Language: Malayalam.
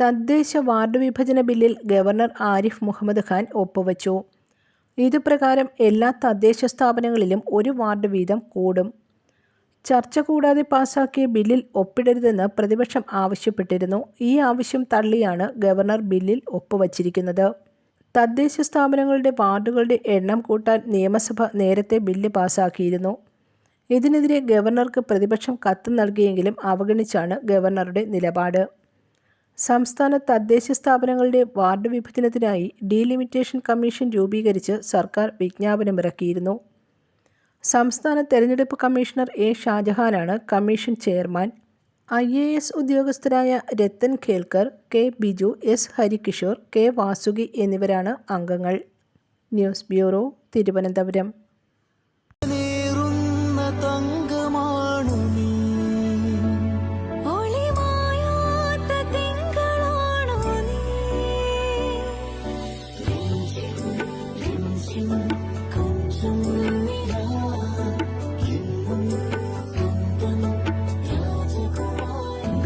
തദ്ദേശ വാർഡ് വിഭജന ബില്ലിൽ ഗവർണർ ആരിഫ് മുഹമ്മദ് ഖാൻ ഒപ്പുവച്ചു. ഇതുപ്രകാരം എല്ലാ തദ്ദേശ സ്ഥാപനങ്ങളിലും ഒരു വാർഡ് വീതം കൂടും. ചർച്ച കൂടാതെ പാസാക്കിയ ബില്ലിൽ ഒപ്പിടരുതെന്ന് പ്രതിപക്ഷം ആവശ്യപ്പെട്ടിരുന്നു. ഈ ആവശ്യം തള്ളിയാണ് ഗവർണർ ബില്ലിൽ ഒപ്പുവച്ചിരിക്കുന്നത്. തദ്ദേശ സ്ഥാപനങ്ങളുടെ വാർഡുകളുടെ എണ്ണം കൂട്ടാൻ നിയമസഭ നേരത്തെ ബില്ല് പാസാക്കിയിരുന്നു. ഇതിനെതിരെ ഗവർണർക്ക് പ്രതിപക്ഷം കത്ത് നൽകിയെങ്കിലും അവഗണിച്ചാണ് ഗവർണറുടെ നിലപാട്. സംസ്ഥാന തദ്ദേശ സ്ഥാപനങ്ങളുടെ വാർഡ് വിഭജനത്തിനായി ഡീലിമിറ്റേഷൻ കമ്മീഷൻ രൂപീകരിച്ച് സർക്കാർ വിജ്ഞാപനമിറക്കിയിരുന്നു. സംസ്ഥാന തെരഞ്ഞെടുപ്പ് commissioner A ഷാജഹാനാണ് commission chairman. I A S ഉദ്യോഗസ്ഥരായ Rathan Khelkar K Biju S Harikishore K Vasuki എന്നിവരാണ് അംഗങ്ങൾ. News bureau Thiruvananthapuram. രാജകുമാരി